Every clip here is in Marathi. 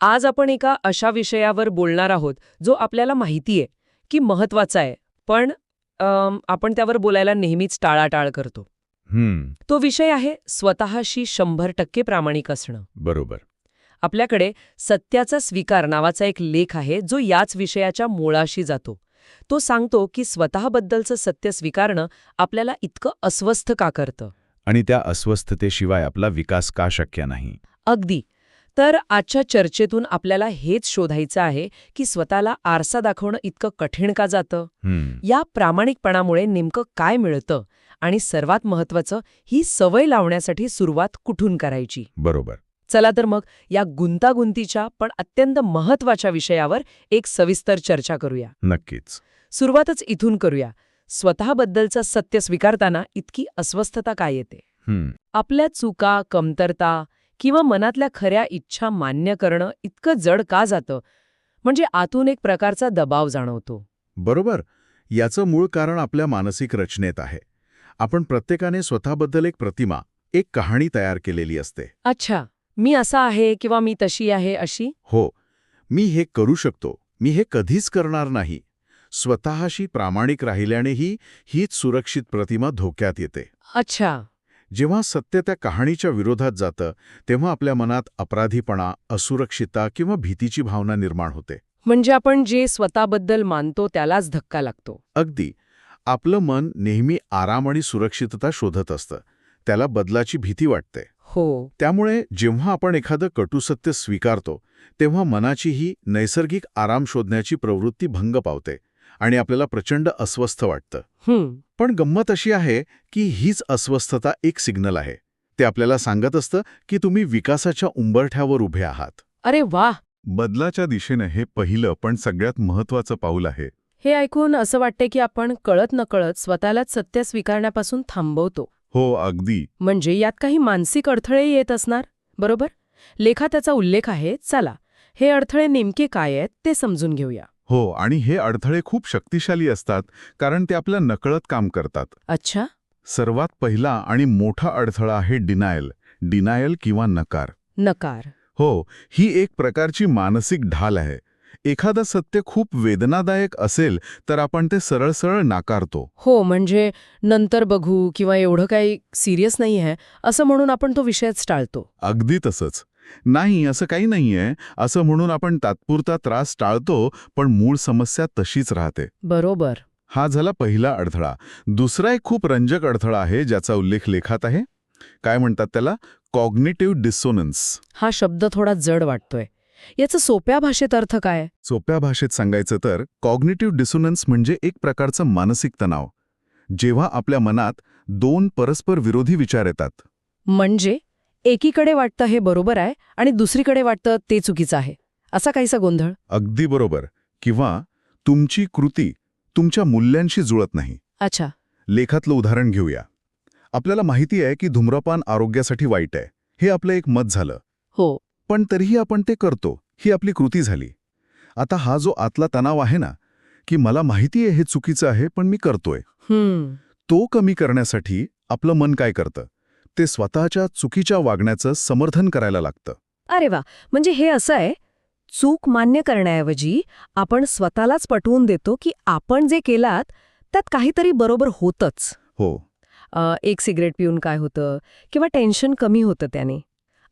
आज आपण एका अशा विषयावर बोलणार आहोत जो आपल्याला माहितीये की महत्त्वाचा आहे. पण आपण त्यावर बोलायला नेहमीच टाळाटाळ करतो. हम्म. तो विषय आहे स्वतःशी शंभर टक्के प्रामाणिक असणं. बरोबर. आपल्याकडे सत्याचा स्वीकार नावाचा एक लेख आहे जो याच विषयाच्या मुळाशी जातो. तो सांगतो की स्वतःबद्दलचं सत्य स्वीकारणं आपल्याला इतकं अस्वस्थ का करतं? आणि त्या अस्वस्थतेशिवाय आपला विकास का शक्य नाही? अगदी. तर आजच्या चर्चेतून आपल्याला हेच शोधायचं आहे की स्वतःला आरसा दाखवणं इतकं कठीण का जातं? या प्रामाणिकपणामुळे नेमकं काय मिळतं? आणि सर्वात महत्वाचं ही सवय लावण्यासाठी सुरुवात कुठून करायची? बरोबर. चला तर मग या गुंतागुंतीच्या पण अत्यंत महत्त्वाच्या विषयावर एक सविस्तर चर्चा करूया. नक्कीच. सुरुवातच इथून करूया. स्वतःबद्दलचं सत्य स्वीकारताना इतकी अस्वस्थता काय येते? आपल्या चुका कमतरता किंवा मनातल्या खऱ्या इच्छा मान्य करणं इतकं जड का जातं? म्हणजे आतून एक प्रकारचा दबाव जाणवतो. बरोबर. याचं मूळ कारण आपल्या मानसिक रचनेत आहे. आपण प्रत्येकाने स्वतःबद्दल एक प्रतिमा एक कहाणी तयार केलेली असते. अच्छा. मी असा आहे किंवा मी तशी आहे अशी? हो. मी हे करू शकतो. मी हे कधीच करणार नाही. स्वतःशी प्रामाणिक राहिल्यानेही हीच सुरक्षित प्रतिमा धोक्यात येते. अच्छा. जेव्हा सत्य त्या कहाणीच्या विरोधात जातं तेव्हा आपल्या मनात अपराधीपणा असुरक्षितता किंवा भीतीची भावना निर्माण होते. म्हणजे आपण जे स्वतःबद्दल मानतो त्यालाच धक्का लागतो. अगदी. आपलं मन नेहमी आराम आणि सुरक्षितता शोधत असतं. त्याला बदलाची भीती वाटते. हो. त्यामुळे जेव्हा आपण एखादं कटुसत्य स्वीकारतो तेव्हा मनाची ही नैसर्गिक आराम शोधण्याची प्रवृत्ती भंग पावते. आणि आपल्याला प्रचंड अस्वस्थ वाटतं. हम्म पण गंमत अशी आहे की हीच अस्वस्थता एक सिग्नल आहे. ते आपल्याला सांगत असतं की तुम्ही विकासाच्या उंबरठ्यावर उभे आहात. अरे वा बदलाच्या दिशेनं हे पहिलं पण सगळ्यात महत्वाचं पाऊल आहे. हे ऐकून असं वाटतं की आपण कळत नकळत स्वतःलाच सत्य स्वीकारण्यापासून थांबवतो. हो अगदी. म्हणजे यात काही मानसिक अडथळे येत असणार? बरोबर? लेखात त्याचा उल्लेख आहे. चला हे अडथळे नेमके काय आहेत ते समजून घेऊया. हो आणि हे अडथळे खूप शक्तिशाली असतात कारण ते आपल्या नकळत काम करतात. अच्छा. सर्वात पहिला आणि मोठा अडथळा आहे डिनायल डिनायल किंवा नकार. नकार. हो ही एक प्रकारची मानसिक ढाल आहे. एखादं सत्य खूप वेदनादायक असेल तर आपण ते सरळ सरळ नाकारतो. हो म्हणजे नंतर बघू किंवा एवढं काही सिरियस नाही आहे असं म्हणून आपण तो विषयच टाळतो. अगदी तसंच. नाही असं काही नाहीये. असं म्हणून आपण तात्पुरता त्रास टाळतो पण मूळ समस्या तशीच राहते. बरोबर. हा झाला पहिला अडथळा. दुसरा एक खूप रंजक अडथळा आहे ज्याचा उल्लेख लेखात आहे. काय म्हणतात त्याला? कॉग्निटिव्ह डिसोनन्स हा शब्द थोडा जड वाटतोय. याचं सोप्या भाषेत अर्थ काय? सोप्या भाषेत सांगायचं तर कॉग्निटिव्ह डिसोनन्स म्हणजे एक प्रकारचं मानसिक तणाव. जेव्हा आपल्या मनात दोन परस्पर विरोधी विचार येतात. म्हणजे? एकीकडे वाटतं हे बरोबर आहे आणि दुसरीकडे वाटतं ते चुकीचं आहे. असा काहीसा गोंधळ? अगदी बरोबर. किंवा तुमची कृती तुमच्या मूल्यांशी जुळत नाही. अच्छा. लेखातलं उदाहरण घेऊया. आपल्याला माहिती आहे की धूम्रपान आरोग्यासाठी वाईट आहे. हे आपलं एक मत झालं. हो. पण तरीही आपण ते करतो. ही आपली कृती झाली. आता हा जो आतला तणाव आहे ना की मला माहिती आहे हे चुकीचं आहे पण मी करतोय. तो कमी करण्यासाठी आपलं मन काय करतं? ते स्वतःच्या चुकीच्या वागण्याचं समर्थन करायला लागतं. अरे वा! म्हणजे हे असं आहे चूक मान्य करण्याऐवजी आपण स्वतःलाच पटवून देतो की आपण जे केलात त्यात काहीतरी बरोबर होतंच. हो. अ, एक सिगरेट पिऊन काय होतं किंवा टेन्शन कमी होतं त्याने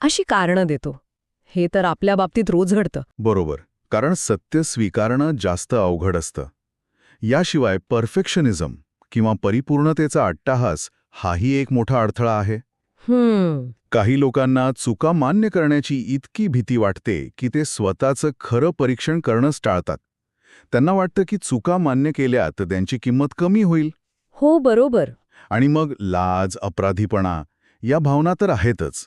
अशी कारणं देतो. हे तर आपल्या बाबतीत रोज घडतं. बरोबर. कारण सत्य स्वीकारणं जास्त अवघड असतं. याशिवाय परफेक्शनिझम किंवा परिपूर्णतेचा अट्टाहास हाही एक मोठा अडथळा आहे. काही लोकांना चुका मान्य करण्याची इतकी भीती वाटते की ते स्वतःचं खरं परीक्षण करणंच टाळतात. त्यांना वाटतं की चुका मान्य केल्या तर त्यांची किंमत कमी होईल. हो बरोबर. आणि मग लाज अपराधीपणा या भावना तर आहेतच.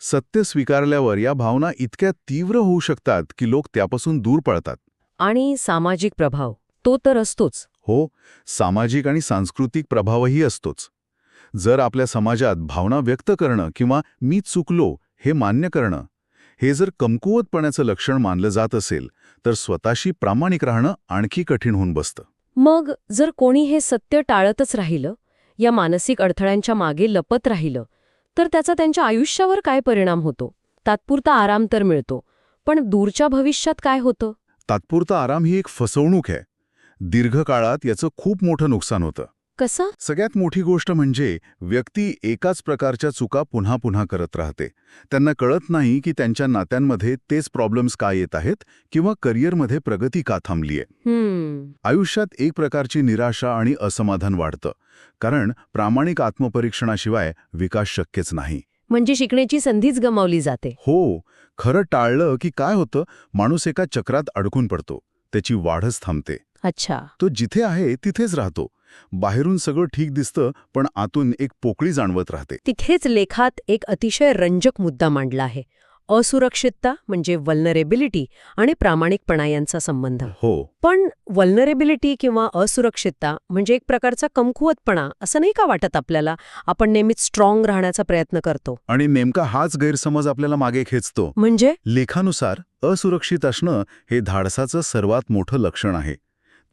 सत्य स्वीकारल्यावर या भावना इतक्या तीव्र होऊ शकतात की लोक त्यापासून दूर पळतात आणि सामाजिक प्रभाव तो तर असतोच. हो सामाजिक आणि सांस्कृतिक प्रभावही असतोच. जर आपल्या समाजात भावना व्यक्त करणं किंवा मी चुकलो हे मान्य करणं हे जर कमकुवतपणाचं लक्षण मानलं जात असेल तर स्वतःशी प्रामाणिक राहणं आणखी कठीण होऊन बसतं. मग जर कोणी हे सत्य टाळतच राहिलं या मानसिक अडथळ्यांच्या मागे लपत राहिलं तर त्याचा त्यांच्या आयुष्यावर काय परिणाम होतो? तात्पुरता आराम तर मिळतो पण दूरच्या भविष्यात काय होतं? तात्पुरता आराम ही एक फसवणूक आहे. दीर्घकाळात याचं खूप मोठं नुकसान होतं. कसं? सगळ्यात मोठी गोष्ट म्हणजे व्यक्ती एकाच प्रकारच्या चुका पुन्हा पुन्हा करत राहते. त्यांना कळत नाही की त्यांच्या नात्यांमध्ये तेच प्रॉब्लेम्स का येत आहेत किंवा करिअरमध्ये प्रगती का थांबलीये आयुष्यात एक प्रकारची निराशा आणि असमाधान वाढतं. कारण प्रामाणिक आत्मपरीक्षणाशिवाय विकास शक्यच नाही. म्हणजे शिकण्याची संधीच गमावली जाते. हो खरं टाळलं की काय होतं? माणूस एका चक्रात अडकून पडतो. त्याची वाढच थांबते. अच्छा. तो जिथे आहे तिथेच राहतो. बाहेरून सगळं ठीक दिसतं पण आतून एक पोकळी जाणवत राहते. तिथेच लेखात एक अतिशय रंजक मुद्दा मांडला आहे. असुरक्षितता म्हणजे वल्नरेबिलिटी आणि प्रामाणिकपणा यांचा संबंध. हो. पण वल्नरेबिलिटी किंवा असुरक्षितता म्हणजे एक प्रकारचा कमकुवतपणा असं नाही का वाटत आपल्याला? आपण नेहमीच स्ट्रॉंग राहण्याचा प्रयत्न करतो. आणि नेमका हाच गैरसमज आपल्याला मागे खेचतो. म्हणजे? लेखानुसार असुरक्षित असणं हे धाडसाचं सर्वात मोठं लक्षण आहे.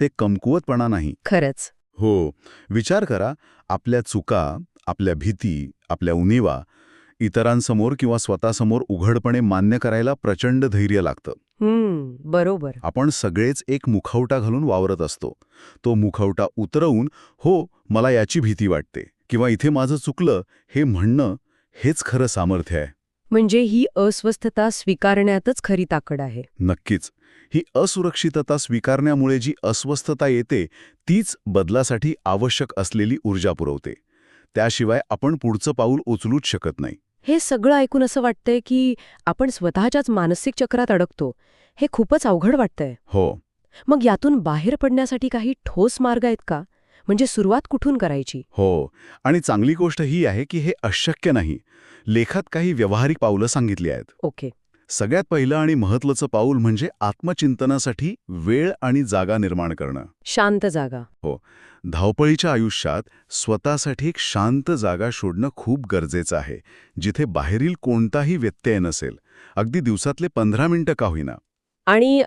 ते कमकुवतपणा नाही. खरंच. हो विचार करा आपल्या चुका आपल्या भीती आपल्या उणीवा इतरांसमोर किंवा स्वतःसमोर उघडपणे मान्य करायला प्रचंड धैर्य लागतं. हम्म बरोबर. आपण सगळेच एक मुखवटा घालून वावरत असतो. तो मुखवटा उतरवून हो मला याची भीती वाटते किंवा इथे माझं चुकलं हे म्हणणं हेच खरं सामर्थ्य आहे. म्हणजे ही अस्वस्थता स्वीकारण्यातच खरी ताकद आहे. नक्कीच. ही असुरक्षितता स्वीकारण्यामुळे जी अस्वस्थता येते तीच बदलासाठी आवश्यक असलेली ऊर्जा पुरवते. त्याशिवाय आपण पुढचं पाऊल उचलूच शकत नाही. हे सगळं ऐकून असं वाटतंय की आपण स्वतःच्याच मानसिक चक्रात अडकतो. हे खूपच अवघड वाटतंय. हो. मग यातून बाहेर पडण्यासाठी काही ठोस मार्ग आहेत का? म्हणजे सुरुवात कुठून करायची? हो. आणि चांगली गोष्ट ही आहे की हे अशक्य नाही. लेखात काही व्यावहारिक पावलं सांगितली आहेत. ओके. सगळ्यात पहिलं आणि महत्त्वाचं पाऊल म्हणजे आत्मचिंतनासाठी वेळ आणि जागा निर्माण करणं. शांत जागा. धावपळीच्या आयुष्यात स्वतःसाठी एक शांत जागा शोधणं खूप गरजेचं आहे जिथे बाहेरील कोणताही व्यत्यय नसेल. अगदी दिवसातले पंधरा मिनिटं का होईना. आणि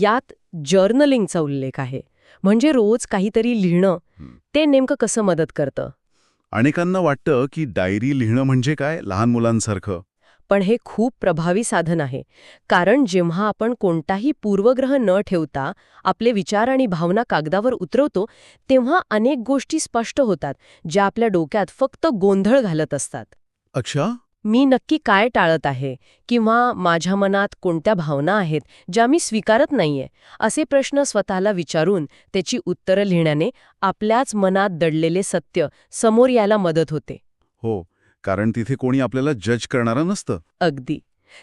यात जर्नलिंगचा उल्लेख आहे. म्हणजे रोज काहीतरी लिहिणं हं. ते नेमकं कसं मदत करतं? अनेकांना वाटतं की डायरी लिहिणं म्हणजे काय लहान मुलांसारखं. पण हे खूप प्रभावी साधन आहे. कारण जेव्हा आपण कोणताही पूर्वग्रह न ठेवता आपले विचार आणि भावना कागदावर उतरवतो तेव्हा अनेक गोष्टी स्पष्ट होतात ज्या आपल्या डोक्यात फक्त गोंधळ घालत असतात. अच्छा? मी नक्की काय टाळत आहे किंवा माझ्या मनात कोणत्या भावना आहेत ज्या मी स्वीकारत नाहीये असे प्रश्न स्वतःला विचारून त्याची उत्तरं लिहिण्याने आपल्याच मनात दडलेले सत्य समोर यायला मदत होते. हो कारण तिथे कोणी आपल्याला जज करणारं नसतं. अगदी.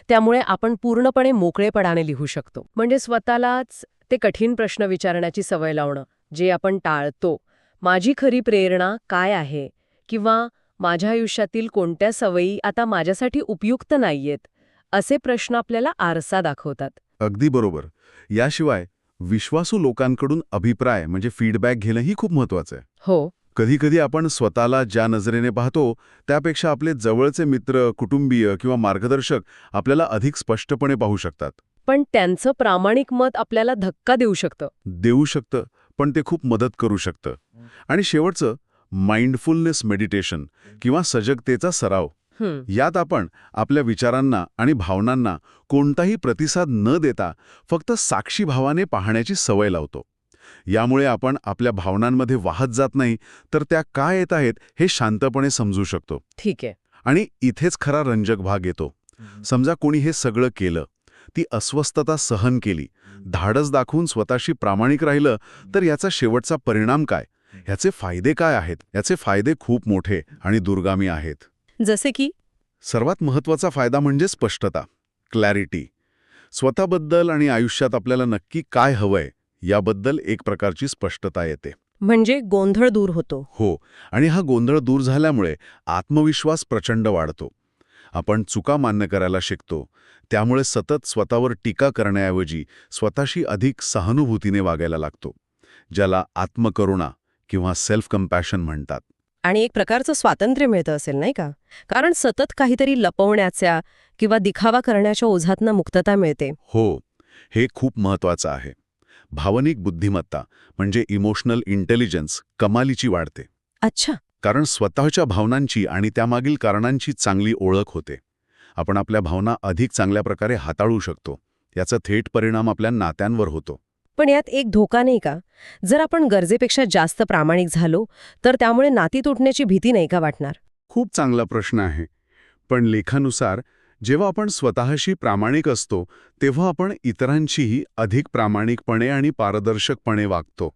त्यामुळे आपण पूर्णपणे मोकळेपणाने लिहू शकतो. म्हणजे स्वतःलाच ते कठीण प्रश्न विचारण्याची सवय लावणं जे आपण टाळतो. माझी खरी प्रेरणा काय आहे? किंवा माझ्या आयुष्यातील कोणत्या सवयी आता माझ्यासाठी उपयुक्त नाहीयेत असे प्रश्न आपल्याला आरसा दाखवतात. अगदी बरोबर. याशिवाय विश्वासू लोकांकडून अभिप्राय म्हणजे फीडबॅक घेणंही खूप महत्वाचं आहे. हो. कधीकधी आपण स्वतःला ज्या नजरेने पाहतो त्यापेक्षा आपले जवळचे मित्र कुटुंबीय किंवा मार्गदर्शक आपल्याला अधिक स्पष्टपणे पाहू शकतात. पण त्यांचं प्रामाणिक मत आपल्याला धक्का देऊ शकतं. देऊ शकतं पण ते खूप मदत करू शकतं. आणि शेवटचं माइंडफुलनेस मेडिटेशन किंवा सजगतेचा सराव. यात आपण आपल्या विचारांना आणि भावनांना कोणताही प्रतिसाद न देता फक्त साक्षी भावाने पाहण्याची सवय लावतो. यामुळे आपण आपल्या भावनांमध्ये वाहत जात नाही तर त्या काय येत आहेत हे शांतपणे समजू शकतो. ठीक आहे. आणि इथेच खरा रंजक भाग येतो. समजा कोणी हे सगळं केलं ती अस्वस्थता सहन केली धाडस दाखवून स्वतःशी प्रामाणिक राहिलं तर याचा शेवटचा परिणाम काय? ह्याचे फायदे काय आहेत? याचे फायदे खूप मोठे आणि दुर्गामी आहेत. जसे की? सर्वात महत्त्वाचा फायदा म्हणजे स्पष्टता क्लॅरिटी स्वतःबद्दल आणि आयुष्यात आपल्याला नक्की काय हवंय याबद्दल एक प्रकारची स्पष्टता येते. म्हणजे गोंधळ दूर होतो. हो आणि हा गोंधळ दूर झाल्यामुळे आत्मविश्वास प्रचंड वाढतो. आपण चुका मान्य करायला शिकतो. त्यामुळे सतत स्वतःवर टीका करण्याऐवजी स्वतःशी अधिक सहानुभूतीने वागायला लागतो ज्याला आत्मकरुणा किंवा सेल्फ कम्पॅशन म्हणतात. आणि एक प्रकारचं स्वातंत्र्य मिळतं असेल नाही का? कारण सतत काहीतरी लपवण्याच्या किंवा दिखावा करण्याच्या ओझातनं मुक्तता मिळते. हो हे खूप महत्वाचं आहे. भावनिक बुद्धिमत्ता म्हणजे इमोशनल इंटेलिजन्स कमालीची वाढते. अच्छा. कारण स्वतःच्या भावनांची आणि त्यामागील कारणांची चांगली ओळख होते. आपण आपल्या भावना अधिक चांगल्या प्रकारे हाताळू शकतो. याचा थेट परिणाम आपल्या नात्यांवर होतो. पण यात एक धोका नाही का? जर आपण गरजेपेक्षा जास्त प्रामाणिक झालो तर त्यामुळे नाती तुटण्याची भीती नाही का वाटणार? खूप चांगला प्रश्न आहे. पण लेखानुसार जेव्हा आपण स्वतःशी प्रामाणिक असतो तेव्हा आपण इतरांशीही अधिक प्रामाणिकपणे आणि पारदर्शकपणे वागतो.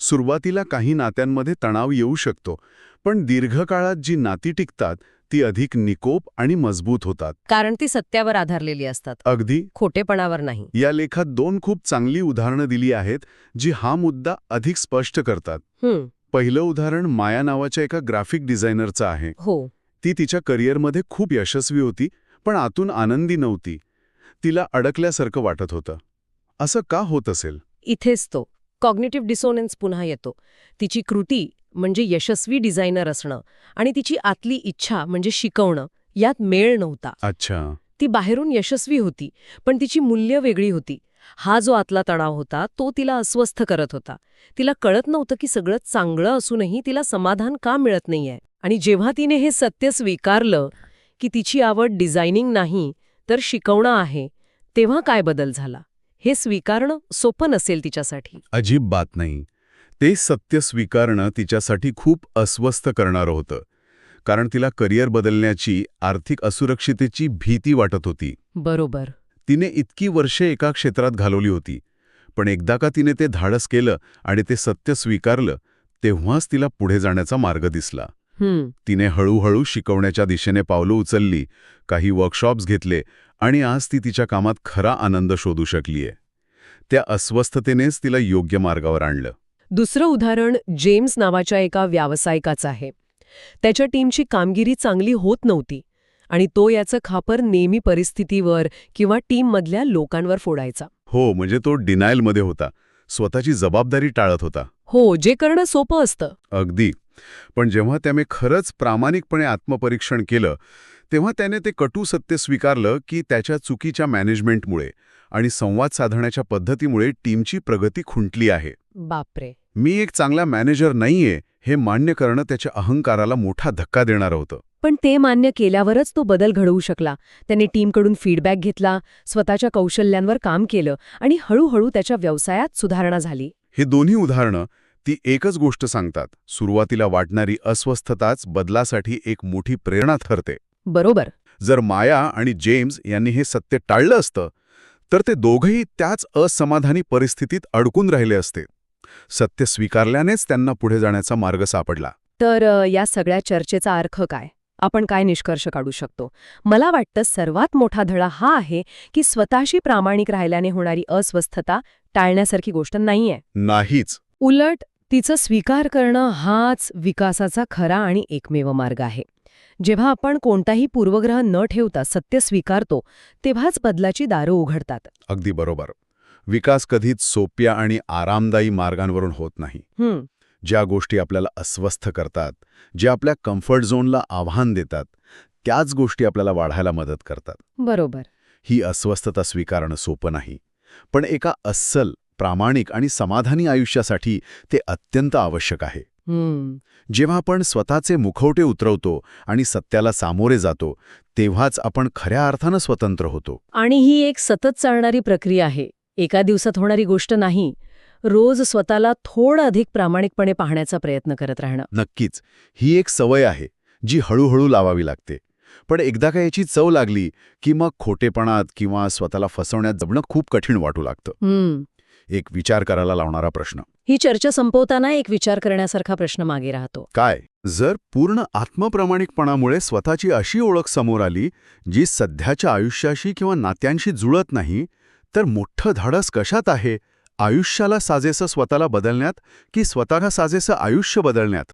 सुरुवातीला काही नात्यांमध्ये तणाव येऊ शकतो पण दीर्घकाळात जी नाती टिकतात ती अधिक निकोप आणि मजबूत होतात. कारण ती सत्यावर आधारलेली असतात. अगदी. खोटेपणावर नाही. या लेखात दोन खूप चांगली उदाहरणं दिली आहेत जी हा मुद्दा अधिक स्पष्ट करतात. हम्म. पहिलं उदाहरण माया नावाच्या एका ग्राफिक डिझायनरचं आहे. हो. ती तिच्या करिअरमध्ये खूप यशस्वी होती पण आतून आनंदी नव्हती. तिला अडकल्यासारखं वाटत होतं. असं का होत असेल? इथेच तो. कॉग्निटिव्ह डिसोनन्स पुन्हा येतो. तिची कृती म्हणजे यशस्वी डिझायनर असणं आणि तिची आतली इच्छा म्हणजे शिकवणं यात मेळ नव्हता. अच्छा. ती बाहेरून यशस्वी होती पण तिची मूल्य वेगळी होती. हा जो आतला तणाव होता तो तिला अस्वस्थ करत होता. तिला कळत नव्हतं की सगळं चांगलं असूनही तिला समाधान का मिळत नाहीये. आणि जेव्हा तिने हे सत्य स्वीकारलं की तिची आवड डिझायनिंग नाही तर शिकवणं आहे तेव्हा काय बदल झाला? हे स्वीकारणं सोपं नसेल तिच्यासाठी. अजिबात नाही. ते सत्य स्वीकारणं तिच्यासाठी खूप अस्वस्थ करणारं होतं. कारण तिला करिअर बदलण्याची आर्थिक असुरक्षितेची भीती वाटत होती. बरोबर. तिने इतकी वर्षे एका क्षेत्रात घालवली होती. पण एकदा का तिने ते धाडस केलं आणि ते सत्य स्वीकारलं तेव्हाच तिला पुढे जाण्याचा मार्ग दिसला. तिने हळूहळू शिकवण्याच्या दिशेने पावलं उचलली काही वर्कशॉप्स घेतले आणि आज ती तिच्या कामात खरा आनंद शोधू शकलीये. त्या अस्वस्थतेनेच तिला योग्य मार्गावर आणलं. दुसरं उदाहरण जेम्स नावाच्या एका व्यावसायिकाचं आहे. त्याच्या टीमची कामगिरी चांगली होत नव्हती आणि तो याचं खापर नेहमी परिस्थितीवर किंवा टीममधल्या लोकांवर फोडायचा. हो म्हणजे तो डिनायलमध्ये होता. स्वतःची जबाबदारी टाळत होता. हो जे करणं सोपं असतं. अगदी. पण जेव्हा त्याने खरंच प्रामाणिकपणे आत्मपरीक्षण केलं तेव्हा त्याने ते कटू सत्य स्वीकारलं की त्याच्या चुकीच्या मॅनेजमेंटमुळे आणि संवाद साधण्याच्या पद्धतीमुळे टीमची प्रगती खुंटली आहे. बापरे! मी एक चांगला मॅनेजर नाहीये हे मान्य करणं त्याच्या अहंकाराला मोठा धक्का देणारं होतं. पण ते मान्य केल्यावरच तो बदल घडवू शकला. त्याने टीमकडून फीडबॅक घेतला स्वतःच्या कौशल्यांवर काम केलं आणि हळूहळू त्याच्या व्यवसायात सुधारणा झाली. हे दोन्ही उदाहरणं ती एकच गोष्ट सांगतात. सुरुवातीला वाटणारी अस्वस्थताच बदलासाठी एक मोठी प्रेरणा ठरते. बरोबर. जर माया आणि जेम्स यांनी हे सत्य टाळलं असतं तर ते दोघंही त्याच असमाधानी परिस्थितीत अडकून राहिले असते. सत्य स्वीकारल्यानेच त्यांना पुढे जाण्याचा मार्ग सापडला. तर या सगळ्या चर्चेचा अर्थ काय? आपण काय निष्कर्ष काढू शकतो? मला वाटतं सर्वात मोठा धडा हा आहे की स्वतःशी प्रामाणिक राहिल्याने होणारी अस्वस्थता टाळण्यासारखी गोष्ट नाहीये. नाहीच. उलट तिचं स्वीकार करणं हाच विकासाचा खरा आणि एकमेव मार्ग आहे. जेव्हा आपण कोणताही पूर्वग्रह न ठेवता सत्य स्वीकारतो तेव्हाच बदलाची दारं उघडतात. अगदी बरोबर. विकास कधीच सोप्या आणि आरामदायी मार्गांवरून होत नाही. ज्या गोष्टी आपल्याला अस्वस्थ करतात ज्या आपल्या कम्फर्ट झोनला आव्हान देतात त्याच गोष्टी आपल्याला वाढायला मदत करतात. बरोबर. ही अस्वस्थता स्वीकारणं सोपं नाही पण एका अस्सल प्रामाणिक आणि समाधानी आयुष्यासाठी ते अत्यंत आवश्यक आहे. जेव्हा आपण स्वतःचे मुखवटे उतरवतो आणि सत्याला सामोरे जातो तेव्हाच आपण खऱ्या अर्थानं स्वतंत्र होतो. आणि ही एक सतत चालणारी प्रक्रिया आहे. एका दिवसात होणारी गोष्ट नाही रोज स्वतःला थोडं अधिक प्रामाणिकपणे पाहण्याचा प्रयत्न करत राहणं. नक्कीच ही एक सवय आहे जी हळूहळू लावावी लागते. पण एकदा का याची चव लागली की मग खोटेपणात किंवा स्वतःला फसवण्यात जगणं खूप कठीण वाटू लागतं. एक विचार करायला लावणारा प्रश्न. ही चर्चा संपवताना एक विचार करण्यासारखा प्रश्न मागे राहतो. काय? जर पूर्ण आत्मप्रामाणिकपणामुळे स्वतःची अशी ओळख समोर आली जी सध्याच्या आयुष्याशी किंवा नात्यांशी जुळत नाही तर मोठं धाडस कशात आहे? आयुष्याला साजेसं स्वतःला बदलण्यात की स्वतःला साजेसं आयुष्य बदलण्यात?